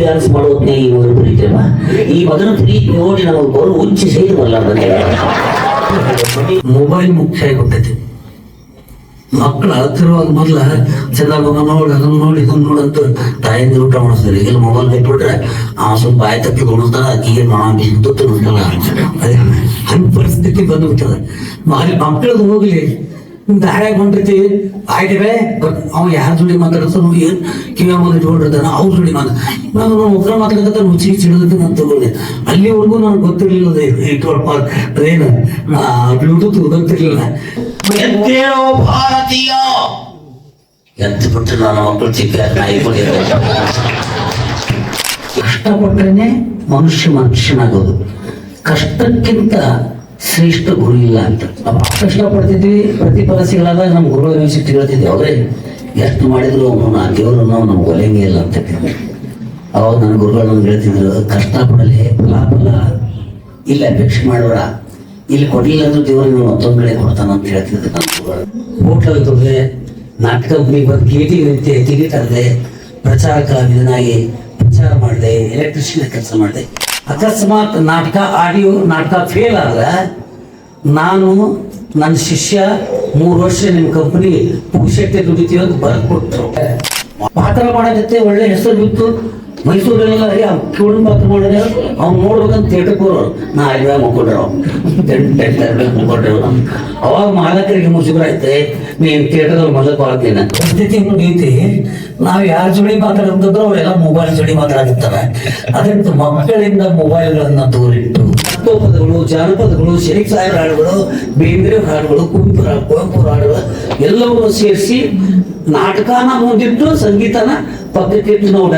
Dance ಮಾಡೋದ್ನೇ ಮಗನ ಪ್ರೀತಿಯಲ್ಲ ಈ ಮಗನ ಪ್ರೀತಿ ನೋಡಿ ನಮಗೆ ಬರು ಉಚ್ಚಿ ಸೇರಿದಲ್ಲ ಮೊಬೈಲ್ ಮುಖ್ಯ ಆಗಿಬಿಟ್ಟೈತಿ. ಮಕ್ಕಳು ಹತ್ತಿರವಾಗ ಮೊದಲ ಚೆನ್ನಾಗಿ ಮಗ ನೋಡಿ, ಅದನ್ನ ನೋಡಿ, ಇದನ್ನ ನೋಡಂತ ತಾಯಿಂದ ಊಟ ಮಾಡಿಸ್ತಾರೆ. ಈಗ ಮೊಬೈಲ್ ಬಿಟ್ಬಿಟ್ರೆ ಆ ಸ್ವಲ್ಪ ಬಾಯಿ ತಪ್ಪಿ ಉಣಿಸ್ತಾರ ಆಕಿಗೆ ನಾ ಬಿದ್ದು ತಿನ್ನಿಸ್ತಾರ ಅದೇ, ಹಂಗ ಪರಿಸ್ಥಿತಿ ಬಂದ್ಬಿಟ್ಟದ ಮಕ್ಕಳಿಗೆ ಹೋಗ್ಲಿ. ದಾರ್ಯಾಗ ಹೊಂಟೈತಿ ಆಯ್ತವೆ ಅವ ಯಾರ ಜೋಡಿ ಮಾತಾಡ್ತಾನೋ ಏನ್? ಕಿವಿಯ ಮುಂದೆ ಇಟ್ಕೊಂಡಿರ್ತಾನೆ ಅವ್ರ ಜೋಡಿ ಮಾತು ನಾನು ಒಬ್ಬರ ಮಾತಾಡಕತ್ತ ರುಚಿ ಸಿಡಿದ ನಾನು ತಗೊಂಡೆ. ಅಲ್ಲಿವರೆಗೂ ನನಗೆ ಗೊತ್ತಿರಲಿಲ್ಲ ಇಟ್ಕೊಳ್ಪ ಅದೇನು ಬ್ಲೂಟೂತ್ ಗೊತ್ತಿರಲಿಲ್ಲ. ಭಾರತೀಯ! ಎದ್ದು ಬಿಟ್ಟು ನಾನು ಮಕ್ಕಳು ಚಿಕ್ಕ ನಾಯಿ ಕಷ್ಟಪಟ್ಟರೆ ಮನುಷ್ಯ ಮನುಷ್ಯನಾಗೋದು. ಕಷ್ಟಕ್ಕಿಂತ ಶ್ರೇಷ್ಠ ಗುರು ಇಲ್ಲ ಅಂತ. ನಾವು ಕಷ್ಟಪಡ್ತಿದ್ವಿ. ಪ್ರತಿಫಲ ಸಿಗಲಾಗ ನಮ್ಮ ಗುರುಗಳ ವಿಷಯ ಹೇಳ್ತಿದ್ವಿ. ಅವ್ರೆ, ಎಷ್ಟು ಮಾಡಿದ್ರು ಅವನು ಆ ದೇವರು ನಾವು ನಮ್ಗೆ ಒಲೆಂಗೆ ಇಲ್ಲ ಅಂತ. ಅವಾಗ ನನ್ನ ಗುರುಗಳು ನಮ್ಗೆ ಹೇಳ್ತಿದ್ರು, ಕಷ್ಟಪಡಲಿ ಫಲ ಫಲ ಇಲ್ಲ ಅಪೇಕ್ಷೆ ಮಾಡೋರ. ಇಲ್ಲಿ ಕೊಡಲಿಲ್ಲ ಅಂದ್ರೆ ದೇವರು ನೀವು ಮತ್ತೊಂದು ಕಡೆ ಕೊಡ್ತಾನ ಅಂತ ಹೇಳ್ತಿದ್ರು ನನ್ನ ಗುರುಗಳು. ಹೋಟ್ಲ್ ಹೋಗ್ತದೆ ನಾಟಕ ಕಂಪ್ನಿಗೆ ಬಂದು ಗೇಟಿ ನಿಂತೆ ತಿಗಿ ತರದೆ ಪ್ರಚಾರ ಕಲಾವಿದನಾಗಿ ಪ್ರಚಾರ ಮಾಡಿದೆ ಎಲೆಕ್ಟ್ರಿಷಿಯನ್ ಕೆಲಸ ಮಾಡಿದೆ. ಅಕಸ್ಮಾತ್ ನಾಟಕ ಆಡಿಯೋ, ನಾಟಕ ಫೇಲ್ ಆದ್ರೆ ನಾನು ನನ್ನ ಶಿಷ್ಯ ಮೂರು ವರ್ಷ ನಿಮ್ಮ ಕಂಪನಿ ಪುಕ್ಷಟ್ಟೆ ದುಡಿತೀವಿ ಅಂತ ಬರ್ಕೊಟ್ರು. ಪಾತ್ರ ಮಾಡೋದಕ್ಕೆ ಒಳ್ಳೆ ಹೆಸರು ಬಿತ್ತು ಮೈಸೂರಲ್ಲೆಲ್ಲ ಕಿವಣ ಪಾತ್ರ ಮಾಡಿದ್ರೆ ಅವ್ನು ನೋಡ್ಬೇಕಂತ ಥಿಯೇಟರ್ಗೆ ಬರೋರು ನಾ ಅಲ್ಲಿ ಮುಕ್ಕೊಂಡ್ರು ಮುಕ್ಕೊಂಡ್ರು ಅವಾಗ ಮಾಲಕರಿಗೆ ಮುಜುಗರ ಐತೆ ನೀನ್ ಥಿಯೇಟರ್ದಲ್ಲಿ ಮೊದಲು ಪಾಲ್ತೀನಿ ಪರಿಸ್ಥಿತಿ ಮುಗಿಯುತ್ತೆ ನಾವು ಯಾರ ಜೋಡಿ ಮಾತಾಡೋದಿದ್ರು ಅವರೆಲ್ಲ ಮೊಬೈಲ್ ಜೋಡಿ ಮಾತಾಡಿರ್ತಾರೆ ಅದರಿಂದ ಮಕ್ಕಳಿಂದ ಮೊಬೈಲ್ಗಳನ್ನ ದೂರಿಟ್ಟು ಪದಗಳು ಜಾನಪದಗಳು, ಶರೀಫ್ ಸಾಹೇಬ್ ಹಾಡುಗಳು ಬೇಂದ್ರೆ ಹಾಡುಗಳು, ಕುವೆಂಪು ಹಾ- ಕುವೆಂಪು ಹಾಡುಗಳು ಎಲ್ಲವನ್ನು ಸೇರಿಸಿ ನಾಟಕನ ಮುಂದಿಟ್ಟು ಸಂಗೀತನ ಪಕ್ಕಕ್ಕಿಟ್ಟು ನಾವು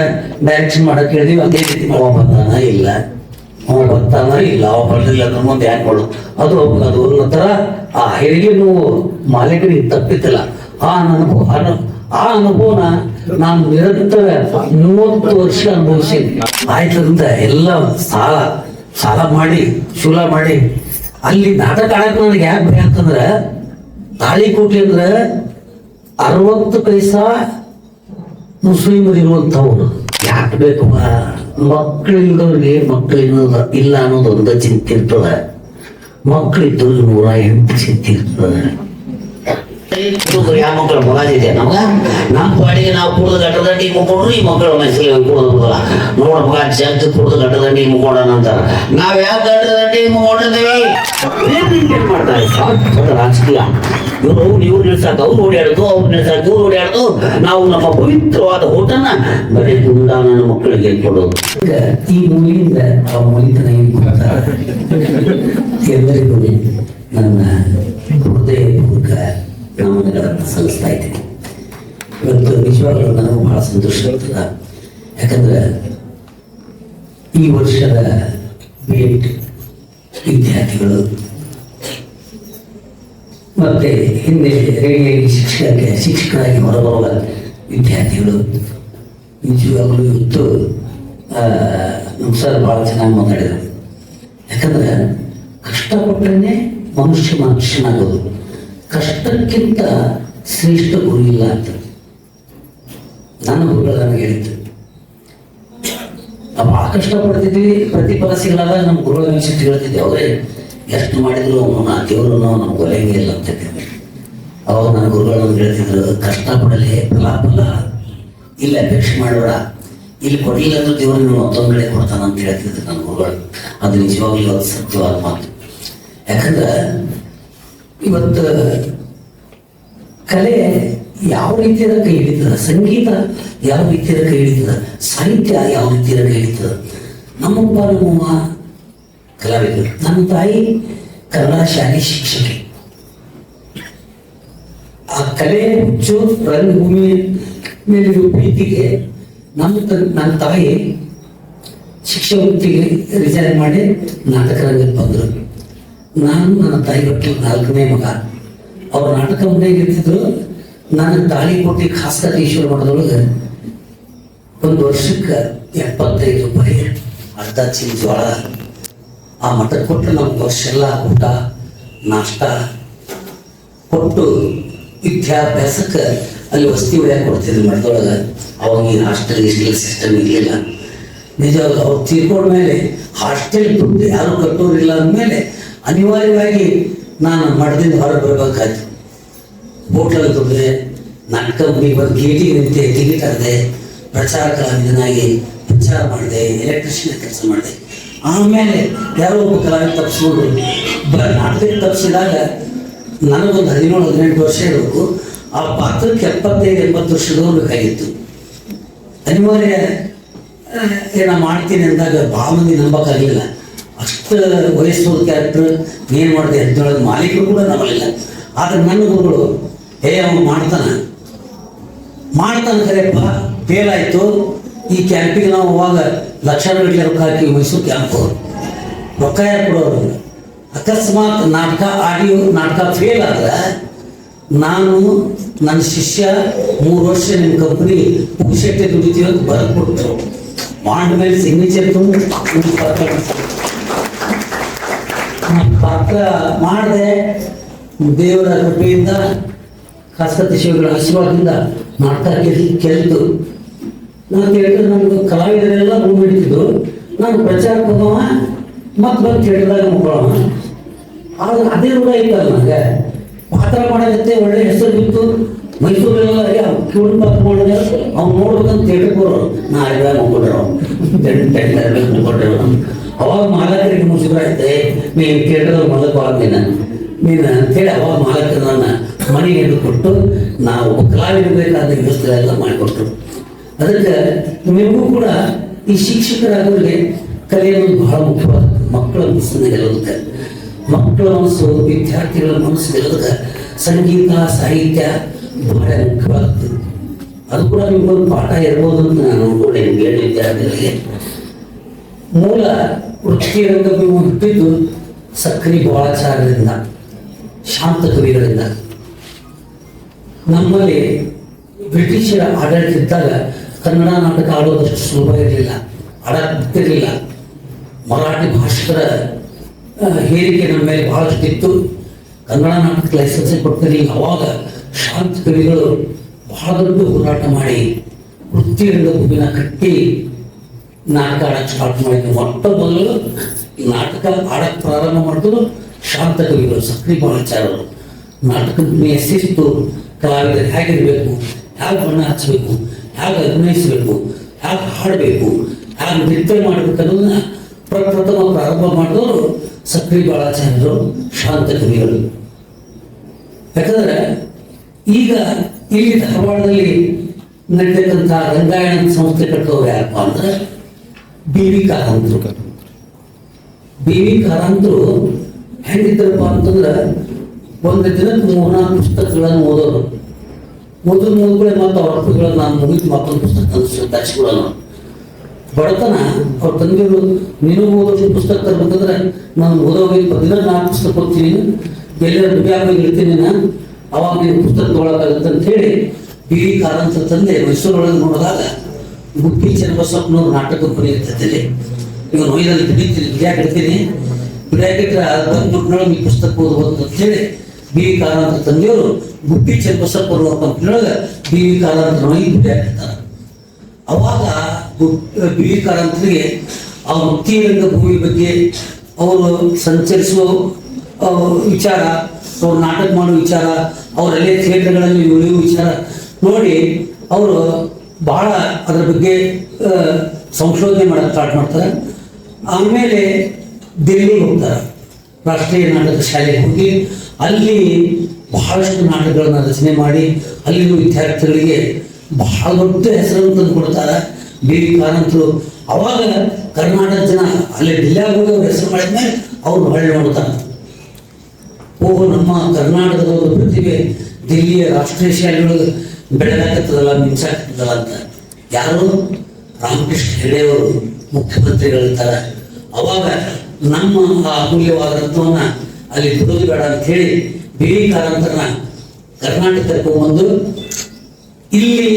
ಡೈರೆಕ್ಷನ್ ಮಾಡಕ್ ಹೇಳಿದ್ವಿ. ಅದೇ ರೀತಿ ಅವ ಬಂದಾನ ಇಲ್ಲ? ಅವ ಬರ್ತಾನ ಇಲ್ಲ? ಅವ ಬರ್ಲಿಲ್ಲ ಅದ್ರ ಮುಂದೆ ಯಾಕೆ ಮಾಡು ಅದು ಅದು ನಂತರ ತರ ಆ ಹೆರಿಗೆ ನೋವು ಮಾಲೀಕರಿಗೆ ತಪ್ಪಿತ್ತಿಲ್ಲ ಆ ಅನುಭವ, ಅನು- ಆ ಅನುಭವನ ನಾನು ನಿರಂತರ ಮೂವತ್ತು ವರ್ಷ ಅನುಭವಿಸಿದ್ದೆ ಆಯ್ತಂತ ಎಲ್ಲ ಸಾಲ ಸಾಲ ಮಾಡಿ, ಶೂಲ ಮಾಡಿ. ಅಲ್ಲಿ ನಾಟಕ ಆಡಕ್ಕೆ ನನಗೆ ಯಾಕೆ ಭಯ ಅಂತಂದ್ರೆ ತಾಳಿಕೋಟಿ ಅಂದ್ರೆ ಅರವತ್ತು ಪೈಸಾ ಮುಸ್ಲಿಮರು ಇರುವಂಥವ್ರು. ಯಾಕೆ ಬೇಕು ಮಕ್ಕಳಿಲ್ಲದವ್ರಿಗೆ ಮಕ್ಕಳು ಅನ್ನೋದು ಇಲ್ಲ ಅನ್ನೋದು ಒಂದು ಚಿಂತೆ ಇರ್ತದೆ. ಮಕ್ಕಳಿದ್ದವ್ರಿಗೆ ನೂರ ಎಂಟು ಚಿಂತೆ ಇರ್ತದೆ. ಮಕ್ಕಳು ಮಗಾದಿದೆ ನಮಗ ನಮ್ಮ ಪಾಡಿಗೆ ನಾವು ಕುಡಿದು ಗಟ್ಟದಂಡಿ ಮುಕ್ಕೊಂಡ್ರು ಈ ಮಕ್ಕಳು ಮನಸ್ಸಿಗೆ ಕುಡಿದಲ್ಲ ನೋಡ ಮಗ ಜಗ್ ಕುಡಿದು ಗಟ್ಟದಂಡಿ ಮುಕ್ಕೊಂಡನ ಅಂತಾರ ನಾವ್ ಯಾಕೆ ಗಟ್ಟದಂಡಿ ಮುಕ್ಕೊಂಡಿದ್ದೀವಿ ಮಾಡ್ತಾರೆ ರಾಜಕೀಯ ಇವರು ಇವ್ರು ನಿಲ್ಸಾಕ ಅವ್ರು ಓಡಾಡುದು ಅವ್ರು ನಿಲ್ಸಾಕ ಇವ್ರು ಓಡಾಡೋದು ನಾವು ನಮ್ಮ ಪವಿತ್ರವಾದ ಊಟನ ಬರೀ ದುಂಡಾನ ಮಕ್ಕಳಿಗೆ ಕೊಡೋದು ಈ ಮೂಲಿಯಿಂದ ಆ ಮೂಲಿತನ ಎಲ್ಲರಿಗೂ ನನ್ನ ನಮನಗಳನ್ನು ಸಲ್ಲಿಸ್ತಾ ಇದ್ದೀನಿ ಇವತ್ತು ನಿಜವಾಗ್ಲೂ ನನಗೂ ಬಹಳ ಸಂತೋಷ ಆಗ್ತದ ಯಾಕಂದ್ರೆ ಈ ವರ್ಷದ ಬೇಟ್ ವಿದ್ಯಾರ್ಥಿಗಳು ಮತ್ತೆ ಹಿಂದೆ ರೇಡಿಯೋಗೆ ಶಿಕ್ಷಕರಿಗೆ, ಶಿಕ್ಷಕರಾಗಿ ಹೊರಬರುವ ವಿದ್ಯಾರ್ಥಿಗಳು ನಿಜವಾಗ್ಲೂ ಇವತ್ತು ನಮ್ಮ ಸರ್ ಭಾಳ ಚೆನ್ನಾಗಿ ಮಾತಾಡಿದರು. ಯಾಕಂದ್ರೆ ಕಷ್ಟಪಟ್ಟರೆ ಮನುಷ್ಯ ಮನುಷ್ಯನಾಗೋದು. ಕಷ್ಟಕ್ಕಿಂತ ಶ್ರೇಷ್ಠ ಗುರು ಇಲ್ಲ ಅಂತ. ನನ್ನ ಗುರುಗಳು ನನಗೆ ಹೇಳಿದ್ದು ನಾವು ಭಾಳ ಕಷ್ಟಪಡ್ತಿದ್ವಿ ಪ್ರತಿಫಲ ನಮ್ಮ ಗುರುಗಳ ವಿಷಯ ಹೇಳ್ತಿದ್ವಿ ಅವರೇ, ಎಷ್ಟು ಮಾಡಿದ್ರು ಅವನು ಆ ದೇವರು ನಮ್ಗೆ ಒಲೆಯಂಗೆ ಇಲ್ಲ ಅಂತ ಅವಾಗ ನನ್ನ ಗುರುಗಳು ನಮ್ಗೆ ಹೇಳ್ತಿದ್ರು, ಕಷ್ಟಪಡಲಿ ಫಲ ಇಲ್ಲ ಅಪೇಕ್ಷೆ ಮಾಡೋಣ ಇಲ್ಲಿ ಕೊಡಲಿಲ್ಲ ಅಂದ್ರೆ ದೇವರು ನೀವು ಮತ್ತೊಂದು ಕಡೆ ಕೊಡ್ತಾನೆ ಅಂತ ಹೇಳ್ತಿದ್ರು ನನ್ನ ಗುರುಗಳು. ಅದು ನಿಜವಾಗ್ಲೂ ಅದು ಸತ್ಯವಾದ ಮಾತು. ಯಾಕಂದ್ರೆ ಇವತ್ತು ಕಲೆ ಯಾವ ರೀತಿಯ ಕೈ ಹಿಡಿತದ? ಸಂಗೀತ ಯಾವ ರೀತಿಯ ಕೈ ಹಿಡಿತದ? ಸಾಹಿತ್ಯ ಯಾವ ರೀತಿಯ ಕೈ ಹಿಡಿತದ? ನಮ್ಮಪ್ಪ, ನಮ್ಮಮ್ಮ, ಕಲಾವಿದರು, ನನ್ನ ತಾಯಿ ಕನ್ನಡ ಶಾಲೆ ಶಿಕ್ಷಕಿ. ಆ ಕಲೆ ಹುಚ್ಚು ರಂಗಭೂಮಿ ಮೇಲಿರುವ ಪ್ರೀತಿಗೆ ನಮ್ಮ ತ- ನನ್ನ ತಾಯಿ ಶಿಕ್ಷಕ ವೃತ್ತಿಗೆ ರಿಸೈನ್ ಮಾಡಿ ನಾಟಕ ರಂಗಕ್ಕೆ ಬಂದರು. ನಾನು ನನ್ನ ತಾಯಿ ಒಟ್ಟಿಗೆ ನಾಲ್ಕನೇ ಮಗ. ಅವ್ರ ನಾಟಕ ಮನೆಗೆ ಇರ್ತಿದ್ರು. ನಾನು ತಾಳಿ ಕೊಟ್ಟು ಖಾಸಗಿ ಈಶ್ವರ ಮಠದೊಳಗೆ ಒಂದು ವರ್ಷಕ್ಕೆ ಎಪ್ಪತ್ತೈದು ರೂಪಾಯಿ ಅರ್ಧ ಚೀಲ ಜೋಳ. ಆ ಮಠ ಕೊಟ್ಟು ನಮ್ಗೆ ವರ್ಷ ಎಲ್ಲ ಊಟ, ನಾಷ್ಟ ಕೊಟ್ಟು ವಿದ್ಯಾಭ್ಯಾಸಕ್ಕೆ ಅಲ್ಲಿ ವಸ್ತಿ ಒಳಗೆ ಕೊಡ್ತಿದ್ರು ಮಠದೊಳಗೆ. ಅವಾಗ ಏನು ಹಾಸ್ಟೆಲ್ ಇಸ್ಟೆಲ್ ಸಿಸ್ಟಮ್ ಇರಲಿಲ್ಲ. ನಿಜ ಅವ್ರು ತೀರ್ಕೊಂಡ ಮೇಲೆ ಹಾಸ್ಟೆಲ್ ದುಡ್ಡು ಯಾರು ಕಟ್ಟೋರಿಲ್ಲ ಅಂದಮೇಲೆ ಅನಿವಾರ್ಯವಾಗಿ ನಾನು ಮಠದಿಂದ ಹೊರಗೆ ಬರಬೇಕಾಯ್ತು. ಹೋಟ್ಲಲ್ಲಿ ತುಂಬಿದೆ, ನಾಟಕ ಬಂದು ಗೇಟಿಗೆ ನಿಂತೆ ಟಿಕೆಟ್ ಅರ್ದೆ ಪ್ರಚಾರ ಕಲಾವಿದನಾಗಿ ಪ್ರಚಾರ ಮಾಡಿದೆ ಎಲೆಕ್ಟ್ರಿಷಿಯನ್ ಕೆಲಸ ಮಾಡಿದೆ. ಆಮೇಲೆ ಯಾರೋ ಒಬ್ಬ ಕಲಾವಿದ ತಪ್ಪಿಸ್ಕೊಂಡು ಬ ನಾಟಕ ತಪ್ಪಿಸಿದಾಗ ನನಗೊಂದು ಹದಿನೇಳು, ಹದಿನೆಂಟು ವರ್ಷ ಇರಬೇಕು. ಆ ಪಾತ್ರಕ್ಕೆ ಎಪ್ಪತ್ತೈದು, ಎಂಬತ್ತು ವರ್ಷದವ್ರು ಬೇಕಾಗಿತ್ತು ಅನಿವಾರ್ಯ ಏನ ಮಾಡ್ತೀನಿ ಅಂದಾಗ ಭಾಳ ಮಂದಿ ನಂಬಕ್ಕಾಗಲಿಲ್ಲ. ಅಷ್ಟು ವಯಸ್ಸು ಕ್ಯಾರೆಕ್ಟರ್ ಏನು ಮಾಡಿದೆ ಹೇಳೋದು ಮಾಲೀಕರು ಕೂಡ ನಮ್ಮಲ್ಲಿಲ್ಲ ಆದ್ರೆ ನನ್ನ ಗುರುಗಳು ಏ ಅವನು ಮಾಡ್ತಾನೆ. ಮಾಡ್ತಾನೆ ಕರೆಯಪ್ಪ ಫೇಲ್ ಆಯಿತು. ಈ ಕ್ಯಾಂಪಿಗೆ ನಾವು ಅವಾಗ ಲಕ್ಷಾನುಗಟ್ಟಲೆ ರೊಕ್ಕ ಹಾಕಿ ಮೈಸೂರು ಕ್ಯಾಂಪ್ ರೊಕ್ಕ ಯಾರು ಕೊಡೋರು ಅಕಸ್ಮಾತ್ ನಾಟಕ ಆಡಿಯೋ ನಾಟಕ ಫೇಲ್ ಆದ್ರೆ ನಾನು, ನನ್ನ ಶಿಷ್ಯ, ಮೂರು ವರ್ಷ ನಿಮ್ಮ ಕಂಪ್ನಿ ಪುಕ್ಷಟ್ಟೆ ದುಡಿತೀವಿ ಅಂತ ಬರೆದ್ಬಿಟ್ಟು ಮಾಡಿದ್ಮೇಲೆ ಮೇಲೆ ಸಿಗ್ನೇಚರ್ ತುಂಬ ಪಾತ್ರ ಮಾಡಿದೆ ದೇವರ ಕೃಪೆಯಿಂದ ಖಾಸಕತೆ ಶಿವಗಳ ಆಶೀರ್ವಾದದಿಂದ ಮಾಡ್ತಾ ಕೆಲ್ ಕೆಲ್ತು ನಾನು ಕೇಳಿದ್ರೆ ನನಗೆ ಕಲಾವಿದರೆಲ್ಲ ರೂಮ್ ನಾನು ಪ್ರಚಾರಕ್ಕೆ ಹೋಗೋವ ಮತ್ತೆ ಬಂದು ಕೇಳಿದಾಗ ಮುಕ್ಕೊಳ್ಳೋಣ ಆದ್ರೆ ಅದೇ ರೂಢ ಇತ್ತಲ್ಲ ನನಗೆ ಪಾತ್ರ ಮಾಡೋದಕ್ಕೆ ಒಳ್ಳೆ ಹೆಸರು ಬಿತ್ತು ಮೈಸೂರಲ್ಲೆಲ್ಲ ಪಾತ್ರ ಮಾಡಿದ್ರೆ? ಅವ್ನು ನೋಡ್ಬೇಕಂತ ಥಿಯೇಟರ್ಗೆ ಬರೋರು ನಾ ಇವಾಗ ಮುಕ್ಕೊಂಡ್ರು ಮುಕ್ಕೊಂಡ್ರು ಅವಾಗ ಮಾಲಕರಿಗೆ ಮುಸುಗಾಯ್ತೆ ನೀನು ಕೇಳಿದ್ರೆ ಮೊದಲು ನೀನು. ನೀನು ಅಂತೇಳಿ ಅವಾಗ ಮಾಲಕನನ್ನು ನನ್ನ ಮನೆಗೆ ಕೊಟ್ಟು ನಾವು ಕಲಾವಿದ ಬೇಕಾದ ವ್ಯವಸ್ಥೆ ಎಲ್ಲ ಮಾಡಿಕೊಟ್ರು. ಅದಕ್ಕೆ ನಿಮಗೂ ಕೂಡ ಈ ಶಿಕ್ಷಕರಾಗೋರಿಗೆ ಕಲಿಯೋದು ಬಹಳ ಮುಖ್ಯವಾದ ಮಕ್ಕಳ ಮನಸ್ಸನ್ನು ಗೆಲ್ಲೋದಕ್ಕೆ ಮಕ್ಕಳ ಮನಸ್ಸು, ವಿದ್ಯಾರ್ಥಿಗಳ ಮನಸ್ಸು ಗೆಲ್ಲೋದಕ್ಕೆ ಸಂಗೀತ, ಸಾಹಿತ್ಯ ಬಹಳ ಮುಖ್ಯವಾಗ್ತದೆ ಅದು ಕೂಡ ನಿಮ್ಗೊಂದು ಪಾಠ ಇರ್ಬೋದು ಅಂತ ನಾನು ಕೂಡ ನಿಮ್ಗೆ ಹೇಳಿ ವಿದ್ಯಾರ್ಥಿಗಳಿಗೆ ಮೂಲ ವೃತ್ತಿ ರಂಗಭೂಮಿ ಹುಟ್ಟಿದ್ದು ಸಕ್ಕರೆ ಗೋಳಾಚಾರದಿಂದ ಶಾಂತ ಕವಿಗಳಿಂದ. ನಮ್ಮಲ್ಲಿ ಬ್ರಿಟಿಷರ ಆಡಳಿತ ಇದ್ದಾಗ ಕನ್ನಡ ನಾಟಕ ಆಡೋದಷ್ಟು ಸುಲಭ ಇರಲಿಲ್ಲ ಆಡಕ್ಕೆ ಮರಾಠಿ ಭಾಷಿಕರ ಹೇರಿಕೆ ನಮ್ಮ ಮೇಲೆ ಬಹಳಷ್ಟು ಇತ್ತು. ಕನ್ನಡ ನಾಟಕ ಲೈಸೆನ್ಸ್ ಕೊಡ್ತಿರಲಿಲ್ಲ. ಅವಾಗ ಶಾಂತ ಕವಿಗಳು ಬಹಳ ದೊಡ್ಡ ಹೋರಾಟ ಮಾಡಿ ವೃತ್ತಿ ರಂಗಭೂಮಿನ ಕಟ್ಟಿ ನಾಟಕ ಆಡಕ್ಕೆ ಸ್ಟಾರ್ಟ್ ಮಾಡಿದ್ವಿ. ಮೊಟ್ಟ ಮೊದಲು ನಾಟಕ ಆಡಕ್ಕೆ ಪ್ರಾರಂಭ ಮಾಡಿದ್ರು ಶಾಂತ ಕವಿಗಳು ಸಕ್ರಿ ಬಾಳಾಚಾರ್ಯರು ನಾಟಕದ ಶಿಸ್ತು, ಕಲಾವಿದರು ಹೇಗಿರಬೇಕು, ಹೇಗೆ ಬಣ್ಣ ಹಚ್ಚಬೇಕು ಹೇಗೆ ಅಭಿನಯಿಸಬೇಕು, ಹೇಗೆ ಹಾಡಬೇಕು, ಹೇಗೆ ನೃತ್ಯ ಮಾಡಬೇಕು ಅನ್ನೋದನ್ನ ಪ್ರಪ್ರಥಮ ಪ್ರಾರಂಭ ಮಾಡಿದವರು ಸಕ್ರಿ ಬಾಳಾಚಾರ್ಯರು ಶಾಂತ ಕವಿಗಳು ಯಾಕಂದ್ರೆ ಈಗ ಇಲ್ಲಿ ಧಾರವಾಡದಲ್ಲಿ ನಡೀತಕ್ಕಂಥ ರಂಗಾಯಣ ಸಂಸ್ಥೆ ಕಟ್ಟೋರು ಯಾರಪ್ಪ ಅಂದ್ರೆ ಬಿ ವಿ ಕಾರಂತರು. ಬಿ ವಿ ಕಾರಂತರು ಹೆಂಗಿದ್ದರಪ್ಪ ಅಂತಂದ್ರೆ ಒಂದು ದಿನಕ್ಕೆ ಮೂರ್ನಾಲ್ಕು ಪುಸ್ತಕಗಳನ್ನು ಓದೋರು ಓದಿದ ಮುಗಿದ್ರೆ ಮತ್ತು ಅವ್ರ ಅರ್ಥಗಳನ್ನು ನಾನು ಮುಗಿದು ಮತ್ತೊಂದು ಪುಸ್ತಕ ತರಿಸ್ಕೊಳ್ಳೋನು ಬಡತನ ಅವ್ರ ತಂದೆಯವರು ನೀನು ಓದೋದು ಪುಸ್ತಕ ತರ್ಬೇಕಂದ್ರೆ ನಾನು ಓದೋಗಿ ದಿನ ನಾಲ್ಕು ಪುಸ್ತಕ ಓದ್ತೀನಿ ಎಲ್ಲರ ದುಬ್ಯಾಗಿ ಇರ್ತೀನಿ ನಾನು, ಅವಾಗ ನೀನು ಪುಸ್ತಕ ತಗೊಳಕಾಗುತ್ತೆ ಅಂತ ಹೇಳಿ ಬಿ ವಿ ಕಾರಂತ ತಂದೆ ಮೈಸೂರೊಳಗೆ ನೋಡಿದಾಗ ಗುಬ್ಬಿ ಚನ್ನಬಸಪ್ಪನವ್ರ ನಾಟಕ ಇರ್ತದೆ. ಈಗ ನೋಯ್ದಲ್ಲಿ ಬಿಡಿತೀನಿ ದುಡಿಯಾಕ ಇಡ್ತೀನಿ ದುಡಿಯಾಕಿಟ್ರೆ ಅದು ಬಂದು ದುಡ್ಡೊಳಗೆ ಈ ಪುಸ್ತಕ ಓದ್ಬೋದು ಅಂತ ಹೇಳಿ ಬಿ. ವಿ. ಕಾರಂತ ತಂದೆಯವರು ಗುಬ್ಬಿ ಚನ್ನಬಸಪ್ಪ ಅನ್ನೋ ಕಂಪನಿಯೊಳಗೆ ಬಿ. ವಿ. ಕಾರಂತ ನೋಯಿ ದುಡಿಯಾಕಿರ್ತಾರೆ ಅವಾಗ ಬಿ. ವಿ. ಕಾರಂತರಿಗೆ ಅವ್ರ ವೃತ್ತಿ ಭೂಮಿ ಬಗ್ಗೆ ಅವರು ಸಂಚರಿಸುವ ವಿಚಾರ ಅವ್ರು ನಾಟಕ ಮಾಡೋ ವಿಚಾರ ಅವರಲ್ಲೇ ಥಿಯೇಟರ್ಗಳಲ್ಲಿ ಉಳಿಯುವ ವಿಚಾರ ನೋಡಿ ಅವರು ಬಹಳ ಅದರ ಬಗ್ಗೆ ಸಂಶೋಧನೆ ಮಾಡಕ್ಕೆ ಸ್ಟಾರ್ಟ್ ಮಾಡ್ತಾರೆ. ಆಮೇಲೆ ದಿಲ್ಲಿಗೆ ಹೋಗ್ತಾರೆ. ರಾಷ್ಟ್ರೀಯ ನಾಟಕ ಶಾಲೆಗೆ ಹೋಗಿ, ಅಲ್ಲಿ ಬಹಳಷ್ಟು ನಾಟಕಗಳನ್ನು ರಚನೆ ಮಾಡಿ ಅಲ್ಲಿನ ವಿದ್ಯಾರ್ಥಿಗಳಿಗೆ ಬಹಳ ದೊಡ್ಡ ಹೆಸರನ್ನು ತಂದು ಕೊಡ್ತಾರೆ. ಬಿ. ವಿ. ಕಾರಂತರು ಅವಾಗ ಕರ್ನಾಟಕ ಜನ ಅಲ್ಲಿ ಡಿಲ್ಲಾಗ ಹೋಗಿ ಅವ್ರ ಹೆಸರು ಮಾಡಿದ್ಮೇಲೆ ಅವ್ರು ಹೊಳ್ಳಿ ನೋಡ್ತಾರೆ. ಓಹೋ, ನಮ್ಮ ಕರ್ನಾಟಕದ ಒಂದು ಪ್ರತಿಭೆ, ದಿಲ್ಲಿಯ ರಾಷ್ಟ್ರೀಯ ಶಾಲೆಗಳು ಬೆಳೆದಾಕತ್ತದಲ್ಲ ಮಿಂಚಾಕತ್ತದಲ್ಲ ಅಂತ. ಯಾರು? ರಾಮಕೃಷ್ಣ ಹೆಗಡೆ ಅವರು ಮುಖ್ಯಮಂತ್ರಿಗಳಿರ್ತಾರೆ. ಅವಾಗ ನಮ್ಮ ಆ ಅಮೂಲ್ಯವಾದ ರತ್ನವನ್ನ ಅಲ್ಲಿ ಬಿಡೋದು ಬೇಡ ಅಂತ ಹೇಳಿ ಬಿಳಿ ಕಾರಂತರನ್ನ ಕರ್ನಾಟಕಕ್ಕೆ ಬಂದು ಇಲ್ಲಿ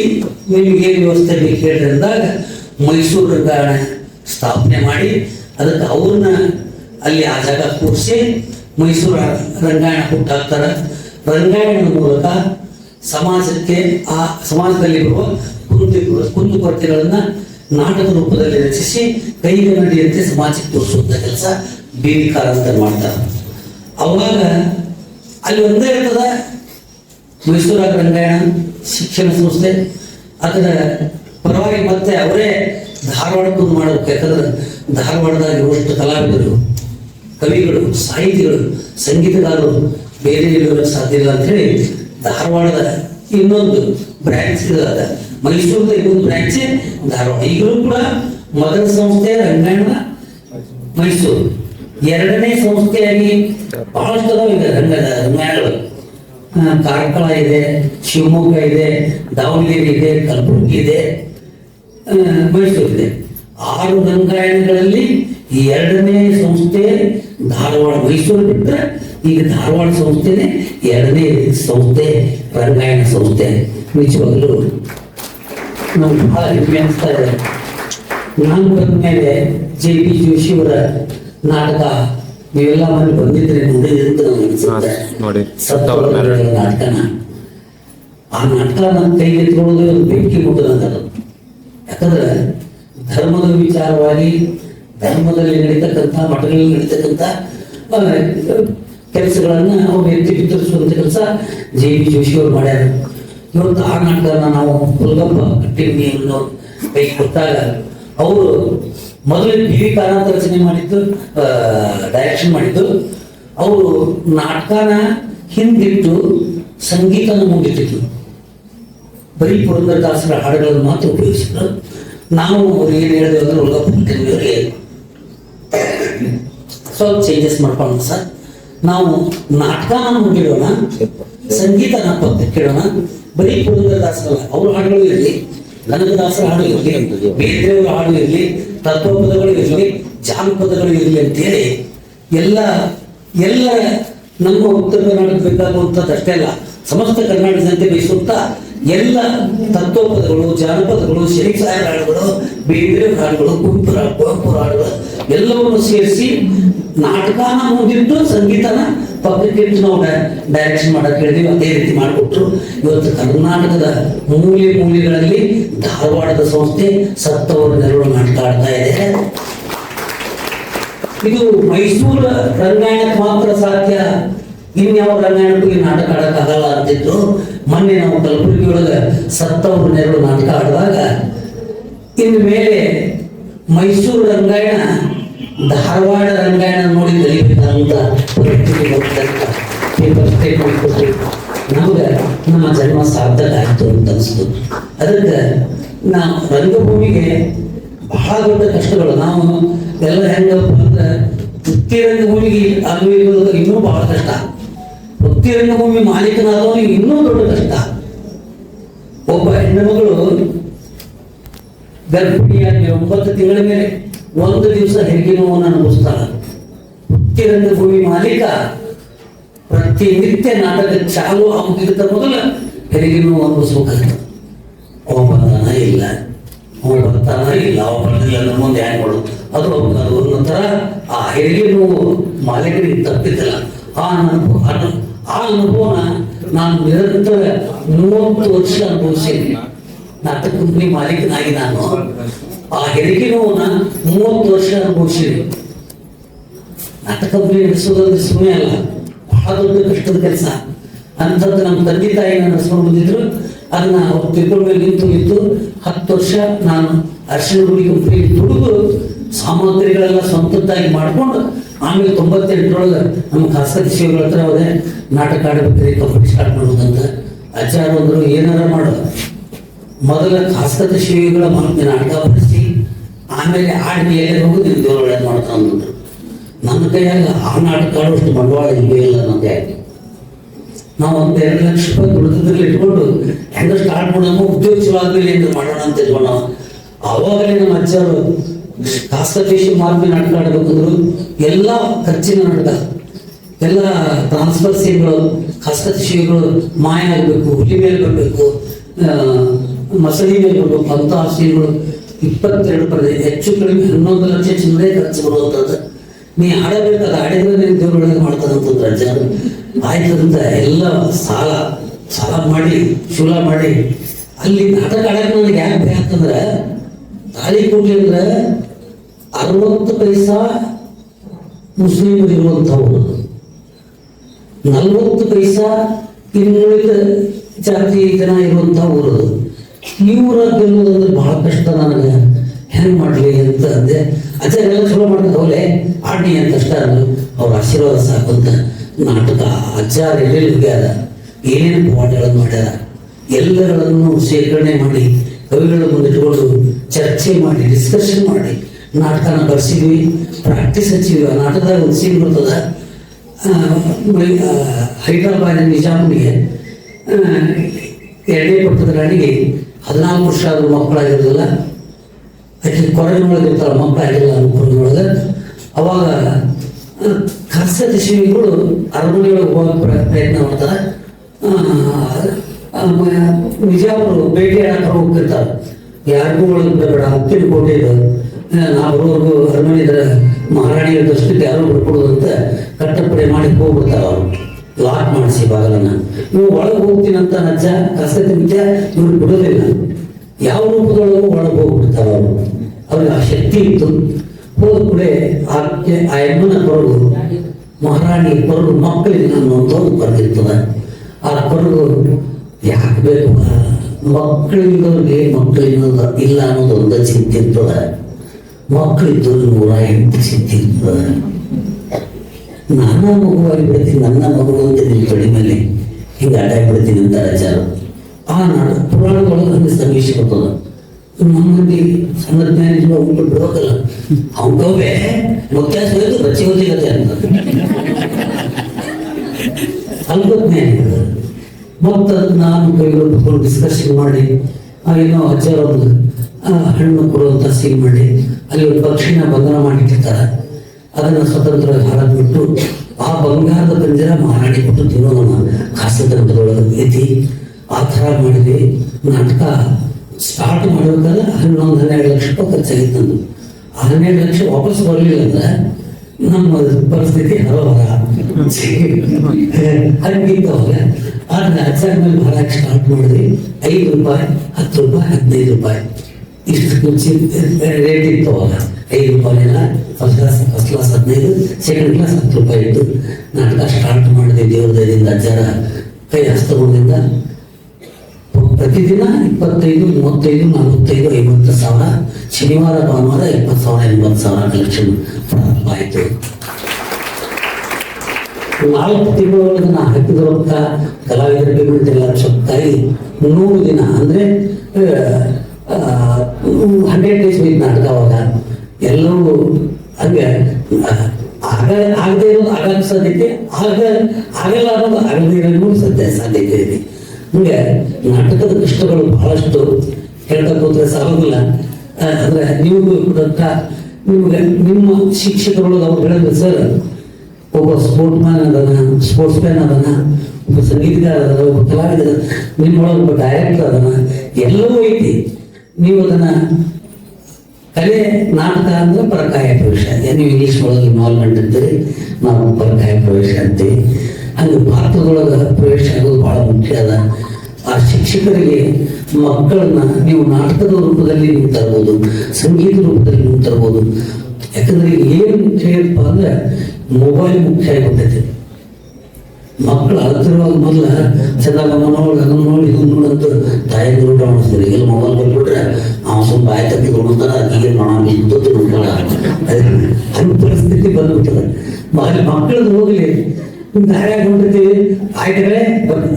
ನಿಮಗೆ ವ್ಯವಸ್ಥೆ ಬೇಕು ಹೇಳ್ರಿ ಅಂದಾಗ ಮೈಸೂರು ರಂಗಾಯಣ ಸ್ಥಾಪನೆ ಮಾಡಿ, ಅದಕ್ಕೆ ಅವ್ರನ್ನ ಅಲ್ಲಿ ಆ ಜಾಗ ಕೂರಿಸಿ ಮೈಸೂರು ರಂಗಾಯಣ ಹುಟ್ಟಾಕ್ತಾರೆ ರಂಗಾಯಣದ ಮೂಲಕ ಸಮಾಜಕ್ಕೆ ಆ ಸಮಾಜದಲ್ಲಿ ಬರುವ ಕುಂದು ಕೊರತೆಗಳನ್ನು ನಾಟಕ ರೂಪದಲ್ಲಿ ರಚಿಸಿ ಕೈಗೆ ನಡೆಯುತ್ತೆ ಸಮಾಜಕ್ಕೆ ತೋರಿಸುವಂಥ ಕೆಲಸ ಬೀದಿ ಕಾರಂತರು ಮಾಡ್ತಾರೆ. ಅವಾಗ ಅಲ್ಲಿ ಒಂದೇ ಇರ್ತದ ಮೈಸೂರ ರಂಗಾಯಣ ಶಿಕ್ಷಣ ಸಂಸ್ಥೆ. ಅದರ ಪರವಾಗಿ ಮತ್ತೆ ಅವರೇ ಧಾರವಾಡಕ್ಕೂ ಮಾಡಬೇಕು. ಯಾಕಂದ್ರೆ ಧಾರವಾಡದಾಗ ಇರುವಷ್ಟು ಕಲಾವಿದರು, ಕವಿಗಳು, ಸಾಹಿತಿಗಳು, ಸಂಗೀತಗಾರರು ಬೇರೆ ಇರೋಕ್ಕೆ ಸಾಧ್ಯ ಇಲ್ಲ ಅಂತ ಹೇಳಿ ಧಾರವಾಡದ ಇನ್ನೊಂದು ಬ್ರಾಂಚ್ ಅದ. ಮೈಸೂರದ ಇನ್ನೊಂದು ಬ್ರಾಂಚ್ ಧಾರವಾಡ. ಈಗಲೂ ಕೂಡ ಮೊದಲ ಸಂಸ್ಥೆ ರಂಗಾಯಣ ಮೈಸೂರು. ಎರಡನೇ ಸಂಸ್ಥೆಯಾಗಿ ಬಹಳಷ್ಟು ಅದಾವ ಈಗ ರಂಗದ ರಂಗಾಯಣಗಳು ಕಾರಕಳ ಇದೆ, ಶಿವಮೊಗ್ಗ ಇದೆ, ದಾವಣಗೆರೆ ಇದೆ, ಕಲಬುರಗಿ ಇದೆ ಮೈಸೂರು ಇದೆ. ಆರು ರಂಗಾಯಣಗಳಲ್ಲಿ ಎರಡನೇ ಸಂಸ್ಥೆ ಧಾರವಾಡ ಮೈಸೂರು ಬಿಟ್ಟರೆ ಈಗ ಧಾರವಾಡ ಸಂಸ್ಥೆನೇ ಎರಡನೇ ಸಂಸ್ಥೆ ರಂಗಾಯಣ ಸಂಸ್ಥೆ. ನಿಜವಾಗಲೂ ನಮ್ಗೆ ಬಹಳ ಹೆಮ್ಮೆ ಅನಿಸ್ತಾ ಇದೆ. ನಾನು ಬಂದ ಮೇಲೆ ಜೆ ಪಿ ಜೋಶಿಯವರ ನಾಟಕ ನೀವೆಲ್ಲ ಮನೆ ಬಂದಿದ್ರೆ ನೋಡಿದ್ರೆ ಅಂತ ನನಗೆ ನಾಟಕನ. ಆ ನಾಟಕ ನನ್ನ ಕೈಗೆ ಎತ್ಕೊಳ್ಳೋದು ಒಂದು ಬೆಂಕಿ ಮುಟ್ಟದಂತದ್ದು ಯಾಕಂದ್ರೆ ಧರ್ಮದ ವಿಚಾರವಾಗಿ ಧರ್ಮದಲ್ಲಿ ನಡೀತಕ್ಕಂಥ ಮಠಗಳಲ್ಲಿ ನಡೀತಕ್ಕಂಥ ಕೆಲಸಗಳನ್ನ ಅವ್ರು ಎತ್ತಿ ಬಿತ್ತರಿಸುವಂತ ಕೆಲಸ ಜೆ ವಿ ಜೋಶಿ ಅವರು ಮಾಡ್ಯಾರ. ಇವತ್ತು ಆ ನಾಟಕನ ನಾವು ಹುಲ್ಗಪ್ಪ ಅನ್ನೋ ಕೈ ಕೊಟ್ಟಾಗ ಅವರು ಮೊದಲು ಬಿ ವಿ ಕಾರಂತ ರಚನೆ ಮಾಡಿದ್ದು ಡೈರೆಕ್ಷನ್ ಮಾಡಿದ್ದು. ಅವರು ನಾಟಕನ ಹಿಂದಿಟ್ಟು ಸಂಗೀತನ ಮುಂದಿಟ್ಟಿದ್ರು. ಬರೀ ಪುರಂದರದಾಸರ ಹಾಡುಗಳನ್ನು ಮಾತ್ರ ಉಪಯೋಗಿಸಿದ್ರು. ನಾವು ಅವ್ರಿಗೆ ಏನು ಹೇಳಿದ್ರು ಅಂದ್ರೆ ಹುಲ್ಗಪ್ಪ ಅವರಿಗೆ ಸ್ವಲ್ಪ ಚೇಂಜಸ್ ಮಾಡ್ಕೊಳ್ಳೋಣ ಸರ್. ನಾವು ನಾಟಕನ ಕೇಳೋಣ ಸಂಗೀತನ ಕೇಳೋಣ, ಬರೀ ಪುರಂದರದಾಸರಲ್ಲ ಅವ್ರ ಹಾಡುಗಳು ಇರಲಿ ಕನಕದಾಸರ ಹಾಡು ಇರಲಿ ಬೇರೆಯವರ ಹಾಡು ಇರಲಿ, ತತ್ವಪದಗಳು ಇರಲಿ, ಜಾನಪದಗಳು ಇರಲಿ ಅಂತೇಳಿ ಎಲ್ಲ ಎಲ್ಲ ನಮ್ಮ ಉತ್ತರ ಕರ್ನಾಟಕ ಬೇಕಾಗುವಂಥದ್ದು ಅಷ್ಟೇ ಅಲ್ಲ, ಸಮಸ್ತ ಕರ್ನಾಟಕ ಜನತೆ ಬಯಸುವಂತ ಎಲ್ಲ ತತ್ವಪದಗಳು, ಜಾನಪದಗಳು, ಶರೀಫ್ ಸಾಹೇಬ್ ಹಾಡುಗಳು ಬೇರೆ ಹಾಡುಗಳು ಕುಂಪುರ ಕುವೆಂಪುರ ಹಾಡುಗಳು, ಎಲ್ಲವನ್ನು ಸೇರಿಸಿ ನಾಟಕನ ಮುಗಿದ್ದು ಸಂಗೀತನ ಪಬ್ಲಿಕ್ ನಾವು ಡೈರೆಕ್ಷನ್ ಮಾಡಕ್ ಹೇಳಿದ್ವಿ. ಅದೇ ರೀತಿ ಮಾಡಿಕೊಟ್ರು. ಇವತ್ತು ಕರ್ನಾಟಕದ ಮೂಲೆ ಮೂಲೆಗಳಲ್ಲಿ ಧಾರವಾಡದ ಸಂಸ್ಥೆ ಸತ್ತವರ ನೆರಳು ಮಾಡ್ತಾ ಇದೆ. ಇದು ಮೈಸೂರು ರಂಗಾಯಣಕ್ಕೆ ಮಾತ್ರ ಸಾಧ್ಯ. ಇನ್ಯಾವ ರಂಗಾಯಣಕ್ಕೂ ಈ ನಾಟಕ ಆಡಕ್ಕಾಗಲ್ಲ ಅಂತಿದ್ರು. ಮೊನ್ನೆ ನಾವು ಕಲಬುರಗಿ ಒಳಗೆ ಸತ್ತವರು ನೆರಳು ನಾಟಕ ಆಡಿದಾಗ ಇನ್ನು ಮೇಲೆ ಮೈಸೂರು ರಂಗಾಯಣ ಧಾರವಾಡ ರಂಗಾಯಣ ನೋಡಿ ಕಲಿಬೇಕಂತ ಪರಿಸ್ಥಿತಿ ನಮ್ಗೆ ನಮ್ಮ ಜನ್ಮ ಸಾರ್ಥಕ ಆಯ್ತು ಅಂತ ಅನಿಸ್ತು. ಅದಕ್ಕೆ ನಾವು ರಂಗಭೂಮಿಗೆ ಬಹಳ ದೊಡ್ಡ ಕಷ್ಟಗಳು. ನಾವು ಎಲ್ಲ ಹೆಂಗಪ್ಪ ಅಂದ್ರೆ ವೃತ್ತಿ ರಂಗಭೂಮಿಗೆ ಅನ್ವಯಿಸೋದು ಇನ್ನೂ ಬಹಳ ಕಷ್ಟ. ವೃತ್ತಿ ರಂಗಭೂಮಿ ಮಾಲೀಕನಾದವನಿಗೆ ಇನ್ನೂ ದೊಡ್ಡ ಕಷ್ಟ. ಒಬ್ಬ ಹೆಣ್ಣು ಮಗಳು ಗರ್ಭಿಣಿಯಾಗಿ ಒಂಬತ್ತು ತಿಂಗಳ ಮೇಲೆ ಒಂದು ದಿವಸ ಹೆರಿಗೆ ನೋವನ್ನು ಅನುಭವಿಸ್ತಾರೆ. ವೃತ್ತಿ ಭೂಮಿ ಮಾಲೀಕ, ಪ್ರತಿನಿತ್ಯ ನಾಟಕ ಚಾಲು ಆಗುತ್ತಿದ್ದ ಮೊದಲ ಹೆರಿಗೆ ನೋವು ಅನುಭವಿಸ್ಬೇಕಾಗ್ತದೆ. ಬಂದಾನ ಇಲ್ಲ? ಅವ ಬರ್ತಾನ ಇಲ್ಲ? ಅವ ಬಂದಿಲ್ಲ ನಮ್ಮ ಮುಂದೆ ಹ್ಯಾಂಗ್ ಮಾಡು ಅದು ಒಬ್ಬರು ನಂತರ ಆ ಹೆರಿಗೆ ನೋವು ಮಾಲೀಕರಿಗೆ ತಪ್ಪಿದ್ದಲ್ಲ ಆ ಅನುಭವ ಅನು- ಆ ಅನುಭವನ ನಾನು ನಿರಂತರ ಮೂವತ್ತು ವರ್ಷ ಅನುಭವಿಸಿದ್ದೀನಿ. ನಾಟಕ ಕಂಪನಿ ಮಾಲೀಕನಾಗಿ ನಾನು. ಆ ಹೆರಿಗೆ ನೋವನ್ನ ಮೂವತ್ತು ವರ್ಷ ಅನುಭವಿಸಿದ್ರು ನಾಟಕ ನಡೆಸೋದಂದ್ರೆ ಸುಮ್ಮನೆ ಅಲ್ಲ, ಬಹಳ ದೊಡ್ಡ ಕಷ್ಟದ ಕೆಲಸ. ಅಂಥದ್ದು ನಮ್ಮ ತಂದೆ ತಾಯಿ ನಡೆಸ್ಕೊಂಡು ಬಂದಿದ್ರು. ಅದನ್ನ ಅವ್ರು ತಿಳ್ಕೊಂಡ ಮೇಲೆ ನಿಂತು ನಿಂತು ಹತ್ತು ವರ್ಷ ನಾನು ಅರ್ಶಿಣ ಹುಡುಗಿ ಕಂಪನಿಯಲ್ಲಿ ದುಡಿದು ಸಾಮಗ್ರಿಗಳೆಲ್ಲ ಸ್ವಂತದ್ದಾಗಿ ಮಾಡ್ಕೊಂಡು ಆಮೇಲೆ ತೊಂಬತ್ತೆಂಟರೊಳಗೆ ನಮ್ಮ ಖಾಸಗಿ ಸೇವೆಗಳ ಹತ್ರ ಹೋದೆ, ನಾಟಕ ಆಡಬೇಕ್ರಿ ಕಂಪನಿ ಸ್ಟಾರ್ಟ್ ಮಾಡೋದಂತ. ಆಚಾರ ಏನಾರ ಮಾಡು. ಮೊದಲ ಖಾಸಗಿ ಶಿವಿಗಳ ನಾಟಕ ಆಮೇಲೆ ಆಡಿ ಎಲ್ಲಿ ಹೋಗಿ ಮಾಡ್ತಾನು ಒಳ್ಳೇದು ಮಾಡ್ತಾನೆ ನನ್ನ ಕೈಯಾಗ ಆ ನಾಟಕ ಆಡುವಷ್ಟು ಬಂಡವಾಳ ಇಲ್ಲವೇ ಇಲ್ಲ ಕೈಯಾಗಿ ನಾವು ಒಂದು ಎರಡು ಲಕ್ಷ ರೂಪಾಯಿ ದುಡಿದ್ರಲ್ಲಿ ಇಟ್ಕೊಂಡು ಹೆಂಗ ಸ್ಟಾರ್ಟ್ ಮಾಡೋಣ ಉದ್ಯೋಗ ಚಲೋ ಆದ್ಮೇಲೆ ಹೆಂಗ ಮಾಡೋಣ ಅಂತ ಹೇಳೋಣ ಅವಾಗಲೇ ನಮ್ಮ ಅಜ್ಜರು ಖಾಸಗಿ ಮಾರ್ಮಿ ನಾಟಕ ಆಡಬೇಕಂದ್ರು ಎಲ್ಲ ಖರ್ಚಿನ ನಾಟಕ, ಎಲ್ಲ ಟ್ರಾನ್ಸ್ಫರ್ ಸೀಗಳು ಹಸ್ತಶಿಗಳು ಮಾಯ ಆಗಬೇಕು, ಹುಲಿ ಮೇಲೆ ಬರಬೇಕು ಮಸಳಿ ಮೇಲೆ ಬರಬೇಕು ಅಂತಹ ಸೀನ್ಗಳು ಇಪ್ಪತ್ತೆರಡು ಪ್ರದೇಶ ಹೆಚ್ಚು ಕಡಿಮೆ ಹನ್ನೊಂದು ಲಕ್ಷ ಚಿಲ್ಲರೆ ಖರ್ಚು ಬರುವಂಥದ್ದು ನೀ ಆಡಬೇಕಾದ ಆಡಿದ್ರೆ ನೀನು ದೇವ್ರ ಒಳಗೆ ಮಾಡ್ತಾರಂತಂದ್ರೆ ಅಜ್ಜ ಆಯ್ತಂತ ಎಲ್ಲ ಸಾಲ ಸಾಲ ಮಾಡಿ, ಶೂಲ ಮಾಡಿ. ಅಲ್ಲಿ ನಾಟಕ ಆಡಕ್ಕೆ ನನಗೆ ಯಾಕೆ ಭಯ ಅಂತಂದ್ರೆ ಕೂಡ್ಲಿ ಅಂದ್ರೆ ಅರವತ್ತು ಪೈಸಾ ಮುಸ್ಲಿಮರು ಇರುವಂಥವ್ರು ನಲವತ್ತು ಪೈಸಾ ಇನ್ನುಳಿದ ಜಾತಿ ಜನ ಇರುವಂಥ ಊರು ಇವರ ಗೆಲ್ಲುವುದಂದ್ರೆ ಬಹಳ ಕಷ್ಟ ನನಗೆ. ಹೆಂಗ್ ಮಾಡ್ಲಿ ಅಂತ ಅಂದೆ. ಅಜ್ಜ ಎಲ್ಲ ಮಾಡಿದ ಮಾಡ್ತಾವಲೆ ಆಡ್ನಿ ಅಂತ ಅಷ್ಟ ಅಂದ್ರು. ಅವ್ರ ಆಶೀರ್ವಾದ ಸಾಕು ಅಂತ ನಾಟಕ ಆಚಾರ್ಯ ಹೋಗ್ಯಾರ ಏನೇನು ಪಾಠಗಳನ್ನು ಮಾಡ್ಯಾರ. ಎಲ್ಲಗಳನ್ನು ಶೇಖರಣೆ ಮಾಡಿ, ಕವಿಗಳ ಮುಂದಿಟ್ಕೊಂಡು ಚರ್ಚೆ ಮಾಡಿ ಡಿಸ್ಕಷನ್ ಮಾಡಿ, ನಾಟಕನ ಬರ್ಸಿದ್ವಿ ಪ್ರಾಕ್ಟೀಸ್ ಹಚ್ಚಿದ್ವಿ. ಆ ನಾಟಕದಾಗ ಒಂದು ಸೀನ್ ಬರ್ತದ. ಹೈದರಾಬಾದ್ ನಿಜಾಮ್ಗೆ ಎರಡನೇ ಪಟ್ಟದ ರಾಣಿಗೆ ಹದಿನಾಲ್ಕು ವರ್ಷ ಆದರೂ ಮಕ್ಕಳಾಗಿರೋದಿಲ್ಲ ಆಕೆ ಕೊರಗಿನೊಳಗೆ ಇರ್ತಾಳೆ, ಮಕ್ಕಳಾಗಿಲ್ಲ ಅನ್ಕೊಂಡೊಳಗೆ ಅವಾಗ ಖಾಸಗಿ ಶಿವಿಗಳು ಅರಮನೆಯೊಳಗೆ ಹೋಗಕ್ಕೆ ಪ್ರ- ಪ್ರಯತ್ನ ಮಾಡ್ತಾರೆ. ವಿಜಯಪುರ ಭೇಟಿ ಆಡಕ್ಕೆ ಹೋಗ್ತಿರ್ತಾರೆ. ಯಾರಿಗೂ ಒಳಗೆ ಬರಬೇಡ ಉಪ್ಪಿನ ಕೋಟೆ ಇದು ಬರೋರ್ಗು ಅರಮನೆ ಇದ್ರೆ ಮಹಾರಾಣಿಯ ದೃಷ್ಟಿಗೆ ಯಾರು ಅಂತ ಕಟ್ಟಪ್ಪಣೆ ಮಾಡಿ ಹೋಗ್ಬಿಡ್ತಾರೆ ಅವರು. ಲಾಕ್ ಮಾಡಿಸಿ ಬಾಗಲನ್ನ. ನೀವು ಒಳಗೆ ಹೋಗ್ತೀನಂತ ನಜ್ಜ ಕಸ ನಿತ್ಯ ಇವ್ರು ಬಿಡೋದಿಲ್ಲ. ಯಾವ ರೂಪದೊಳಗೂ ಒಳಗೆ ಹೋಗ್ಬಿಡ್ತಾರ ಅವರು ಅವ್ರಿಗೆ ಆ ಶಕ್ತಿ ಇತ್ತು. ಹೋದ ಕೂಡಲೇ ಆಕೆ, ಆ ಎಮ್ಮನ ಕೊರಗು, ಮಹಾರಾಣಿ ಕೊರಗು ಮಕ್ಕಳಿಗೆ ನಾನು ಒಂದು ಬರೆದಿರ್ತದೆ ಆ ಕೊರಗು, ಯಾಕೆ ಬೇಕು ಮಕ್ಕಳಿದ್ದವ್ರಿಗೆ ಮಕ್ಕಳಿನ್ನೋದು ಇಲ್ಲ ಅನ್ನೋದು ಒಂದು ಚಿಂತೆ ಇರ್ತದೆ. ಮಕ್ಕಳಿದ್ದವ್ರಿಗೆ ನೂರ ಎಂಟು ಚಿಂತೆ ಇರ್ತದೆ. ನಾನಾ ಮಗುವಾಗಿ ಬಿಡ್ತೀನಿ, ನನ್ನ ಮಗು ಅಂತ ಕಡೆ ಮೇಲೆ. ಹಿಂಗೆ ಅಡ್ಡ ಬಿಡ್ತೀನಿ ಅಂತ ರಾಜರು. ಆ ನಾಡ ಪುರಾಣಗಳು ನಮಗೆ ಸನ್ನಿವೇಶ ಬರ್ತದ ನಮ್ಮಲ್ಲಿ ಸಣ್ಣ ಜ್ಞಾನಿಗಳು ಅವ್ನು ಬಿಡೋಕಲ್ಲ ಅವೇ ವ್ಯತ್ಯಾಸ ಹೋಯ್ತು ಬಚ್ಚಿ ಹೋಗ್ತಿರತ್ತೆ ಅಂತ. ಅಲ್ಪಜ್ಞಾನ ಮತ್ತ ನಾನು ಕೈಗಳು ಡಿಸ್ಕಷನ್ ಮಾಡಿ ಏನೋ ಅಜ್ಜರ ಒಂದು ಹಣ್ಣು ಕೊಡುವಂಥ ಸೀನ್ ಮಾಡಿ, ಅಲ್ಲಿ ಒಂದು ಪಕ್ಷಿನ ಬಂಧನ ಮಾಡಿಟ್ಟಿರ್ತಾರೆ. ಅದನ್ನು ಸ್ವತಂತ್ರ ಬಿಟ್ಟು ಆ ಬಂಗಾರದ ಪಂಜರ ಮಹಾರಾಣಿ ಕೊಟ್ಟು ದಿನೋಣ ಖಾಸಗಿ ತಂತ್ರದೊಳಗೆ ಐತಿ ಆ ಥರ ಮಾಡಿದ್ವಿ ನಾಟಕ ಸ್ಟಾರ್ಟ್ ಮಾಡಬೇಕಾದ್ರೆ ಹನ್ನೊಂದು ಹನ್ನೆರಡು ಲಕ್ಷ ರೂಪಾಯಿ ಖರ್ಚಾಗಿತ್ತು ಆ ಹನ್ನೆರಡು ಲಕ್ಷ ವಾಪಸ್ ಬರಲಿಲ್ಲ ಅಂದ್ರೆ ನಮ್ಮ ಪರಿಸ್ಥಿತಿ ಹಲವಾರ ಹಂಗಿದ್ದವಾಗ ಆದ್ರೆ ಅಜ್ಜಾರ ಮೇಲೆ ಸ್ಟಾರ್ಟ್ ಮಾಡಿದ್ವಿ ಐದು ರೂಪಾಯಿ, ಹತ್ತು ರೂಪಾಯಿ, ಹದಿನೈದು ರೂಪಾಯಿ. ಇಷ್ಟು ರೇಟ್ ಇತ್ತು ಅವಾಗ ಐದು ರೂಪಾಯಿನ ಫಸ್ಟ್ ಕ್ಲಾಸ್ ಫಸ್ಟ್ ಕ್ಲಾಸ್ ಹದಿನೈದು ಸೆಕೆಂಡ್ ಕ್ಲಾಸ್ ಹತ್ತು ರೂಪಾಯಿ ಇತ್ತು ನಾಟಕ ಸ್ಟಾರ್ಟ್ ಮಾಡಿದೆ ದೇವ್ರ ದಯದಿಂದ ಅಜ್ಜಾರ ಕೈ ಹಸ್ತಗೊಂಡಿಂದ ಪ್ರತಿದಿನ ಇಪ್ಪತ್ತೈದು, ಮೂವತ್ತೈದು, ನಲವತ್ತೈದು, ಐವತ್ತು ಸಾವಿರ, ಶನಿವಾರ, ಭಾನುವಾರ ಇಪ್ಪತ್ತು ಸಾವಿರ, ಎಂಬತ್ತು ಸಾವಿರ ಕಲೆಕ್ಷನ್ ಪ್ರಾರಂಭ ಆಯಿತು. ನಾಲ್ಕು ತಿಂಗಳು ಇದನ್ನು ಹಾಕಿದ ರೊಕ್ಕ ಕಲಾವಿದರ ಪೇಮೆಂಟ್ ಎಲ್ಲ ಚೊಕ್ಕಾಗಿ ನೂರು ದಿನ ಅಂದರೆ ಹಂಡ್ರೆಡ್ ಡೇಸ್ ಬೇಕು ನಾಟಕ ಅವಾಗ. ಎಲ್ಲವೂ ಹಂಗೆ ಆಗ ಆಗದೆ ಇರೋದು ಆಗಕ್ಕೆ ಸಾಧ್ಯತೆ ಆಗ ಆಗಲ್ಲ ಅನ್ನೋದು ಆಗದೇ ಇರೋದು ಸದ್ಯ ಸಾಧ್ಯತೆ ಇದೆ. ಹಂಗೆ ನಾಟಕದ ಕಷ್ಟಗಳು ಬಹಳಷ್ಟು ಹೇಳ್ತಾ ಕೂತ್ರೆ ಸಾಲೋದಿಲ್ಲ. ಅಂದ್ರೆ ನೀವು ಕೊಟ್ಟಂತ ನಿಮ್ಗೆ, ನಿಮ್ಮ ಶಿಕ್ಷಕರು ಅವ್ರು ಹೇಳಿದ್ರು ಸರ್, ಒಬ್ಬ ಸ್ಪೋರ್ಟ್ ಮ್ಯಾನ್ ಅದನ್ನ ಸ್ಪೋರ್ಟ್ಸ್ ಮ್ಯಾನ್ ಅದನ್ನ ಒಬ್ಬ ಸಂಗೀತಗಾರ ಅದನ್ನ ಒಬ್ಬ ಕಲಾವಿದ ನಿಮ್ಮೊಳಗೆ ಒಬ್ಬ ಡೈರೆಕ್ಟರ್ ಅದನ್ನ ಎಲ್ಲವೂ ಐತಿ. ನೀವು ಅದನ್ನ ಕಲೆ ನಾಟಕ ಅಂದ್ರೆ ಪರಕಾಯ ಪ್ರವೇಶ. ನೀವು ಇಂಗ್ಲಿಷ್ ಒಳಗೆ ಇನ್ವಾಲ್ವ್ಮೆಂಟ್ ಅಂತೀರಿ ನಾವು ಪರಕಾಯ ಪ್ರವೇಶ ಅಂತೀವಿ. ಹಂಗೆ ಭಾರತದೊಳಗೆ ಪ್ರವೇಶ ಆಗೋದು ಬಹಳ ಮುಖ್ಯ ಅದ. ಆ ಶಿಕ್ಷಕರಿಗೆ ಮಕ್ಕಳನ್ನ ನೀವು ನಾಟಕದ ರೂಪದಲ್ಲಿ ನೀವು ತರ್ಬೋದು, ಸಂಗೀತ ರೂಪದಲ್ಲಿ ನೀವು ತರ್ಬೋದು. ಯಾಕಂದ್ರೆ ಏನು ಮುಖ್ಯ ಏನಪ್ಪ ಅಂದ್ರೆ ಮೊಬೈಲ್ ಮುಖ್ಯ ಆಗಿಬಿಟ್ಟೈತೆ. ಮಕ್ಕಳು ಅಳತಿರುವಾಗ ಮೊದಲ ಚಂದಾಗ ನೋಡಿ ಅದನ್ನ ನೋಡಿ ಇದನ್ನ ನೋಡಂತ ತಾಯಿ ಈಗ ಮೊಬೈಲ್ ಕೊಟ್ಬಿಟ್ರೆ ಸುಮ್ಮ ಬಾಯಿ ತಪ್ಪಿ ಕೊಡ್ತಾರ ಈಗ ಮಾಡೋಣ ಇದ್ದದ್ದು ನೋಡ್ತಾಳ ಹಂಗ ಪರಿಸ್ಥಿತಿ ಮಗಲಿ ಮಕ್ಕಳದ್ದು ಹೋಗ್ಲಿ ಹೊಂಟೈತಿ ಆಯ್ತರೆ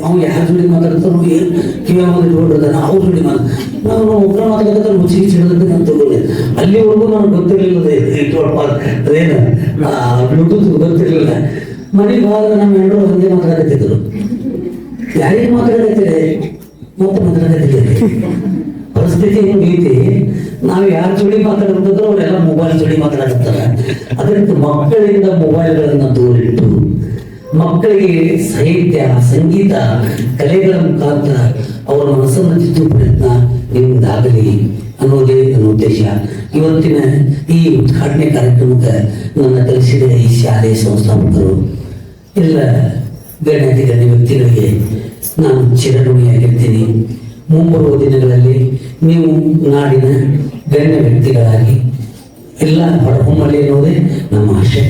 ಅವ್ನು ಯಾರ ಜೋಡಿ ಮಾತಾಡ್ತಾನೋ ಏನು ಕಿವಿ ಮಾತು ಇಟ್ಕೊಂಡಿರ್ತಾನೆ ಅವ್ರ ನಾವು ಒಬ್ಬರ ಮಾತಾಡ್ತಾರೆ ಮುಚ್ಚಿ ಚಿಡದಂತೆ ನಾನು ತಗೊಂಡೆ ಅಲ್ಲಿವರೆಗೂ ನನಗೆ ಗೊತ್ತಿರಲಿಲ್ಲ ಅದೇನು ಬ್ಲೂಟೂತ್ ಗೊತ್ತಿರಲಿಲ್ಲ ಮನೆಗೆ ಹೋದ್ರೆ ನಮ್ಮ ಹೆಣ್ಣರು ಹಂಗೆ ಮಾತಾಡಕತ್ತಿದ್ರು ಯಾರಿಗೆ ಮಾತಾಡ್ತೀರಿ ಮತ್ತೆ ಮಾತಾಡಕತ್ತಿದ್ದೀರಿ ಪರಿಸ್ಥಿತಿ ಹಿಂಗೈತಿ ನಾವು ಯಾರ ಜೋಡಿ ಮಾತಾಡೋದಿದ್ರು ಅವರೆಲ್ಲ ಮೊಬೈಲ್ ಜೋಡಿ ಮಾತಾಡ್ತಾರೆ ಅದರಿಂದ ಮಕ್ಕಳಿಂದ ಮೊಬೈಲ್ಗಳನ್ನ ದೂರಿಟ್ಟು, ಮಕ್ಕಳಿಗೆ ಸಾಹಿತ್ಯ, ಸಂಗೀತ, ಕಲೆಗಳ ಮುಖಾಂತರ ಅವರ ಮನಸ್ಸನ್ನು ತಿದ್ದು ಪ್ರಯತ್ನ ನಿಮ್ದಾಗಲಿ ಅನ್ನೋದೇ ನನ್ನ ಉದ್ದೇಶ. ಇವತ್ತಿನ ಈ ಉದ್ಘಾಟನೆ ಕಾರ್ಯಕ್ರಮಕ್ಕೆ ನನ್ನ ಕಲಿಸಿದ ಈ ಶಾಲೆಯ ಸಂಸ್ಥಾಪಕರು, ಎಲ್ಲ ಗಣ್ಯಾತಿ ಗಣ್ಯ ವ್ಯಕ್ತಿಗಳಿಗೆ ನಾನು ಚಿರಋಣಿಯಾಗಿರ್ತೀನಿ. ಮುಂಬರುವ ದಿನಗಳಲ್ಲಿ ನೀವು ನಾಡಿನ ಗಣ್ಯ ವ್ಯಕ್ತಿಗಳಾಗಿ ಎಲ್ಲ ಹೊರಹೊಮ್ಮಲಿ ಎನ್ನುವುದೇ ನಮ್ಮ ಆಶೆ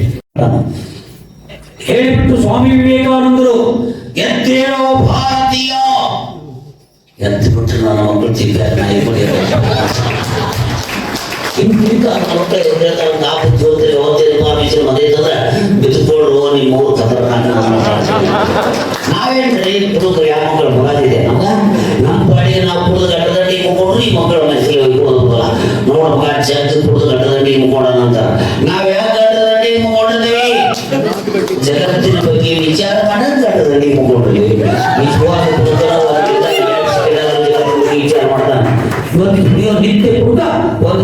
ಹೇಳಿಬಿಟ್ಟು ಸ್ವಾಮಿ ವಿವೇಕಾನಂದರು ಎದ್ದೇಳೋ ಭಾರತೀಯ! ಎದ್ದು ಬಿಟ್ಟು ನನ್ನ ಮಕ್ಕಳು ತಿಂತಾರೆ ನಾಯಿ ಇಂಥ ಮಕ್ಕಳು ಎದ್ದೇಳ್ತಾರೆ ನಾ ಬುದ್ಧಿ ಹೋಗ್ತೀರಿ ಹೋಗ್ತೀರಿ ಪರಮೇಶ್ವರ ಮದುವೆ ಇತ್ತಂದ್ರೆ ಬಿದ್ದುಕೊಳ್ಳುವ ನಿಮ್ಮ ಊರು ಕದರ್ನಾಕ ನಾವೇನ್ರಿ ಹುಡುಗರು ಯಾವ ಮಕ್ಕಳು ಬರೋದಿದೆ ನಮ್ಗ ನಮ್ಮ ಪಾಡಿಗೆ ನಾವು ಕುಡಿದು ಗಡ್ಡದಂಡಿ ಮುಕ್ಕೊಂಡ್ರು ಈ ಮಕ್ಕಳ ಮನಸ್ಸಿಗೆ ಹೋಗ್ಬೋದಲ್ಲ. ನೋಡ ಮಗ ಜಗ್ ಕುಡಿದು ಗಡ್ಡದಂಡಿ ಮುಕ್ಕೊಂಡನ ಅಂತ. ನಾವ್ ಯಾವ ಗಡ್ಡದಂಡಿ ಮುಕ್ಕೊಂಡಿದ್ದೀವಿ ಜಗತ್ತಿನ ಬಗ್ಗೆ ವಿಚಾರ ಮಾಡೋದು ಗಡ್ಡದಂಡಿ ಮುಕ್ಕೊಂಡಿದ್ದೀವಿ ನಿಜವಾದ ಕುಡಿದರ ಒಂದಿಲ್ಲ ಎರಡು ಸಾವಿರ ಜಗತ್ತಿನ ಬಗ್ಗೆ ವಿಚಾರ ಮಾಡ್ತಾನೆ? ಇವತ್ತು ನೀವು ನಿತ್ಯ ಊಟ ಒಂದು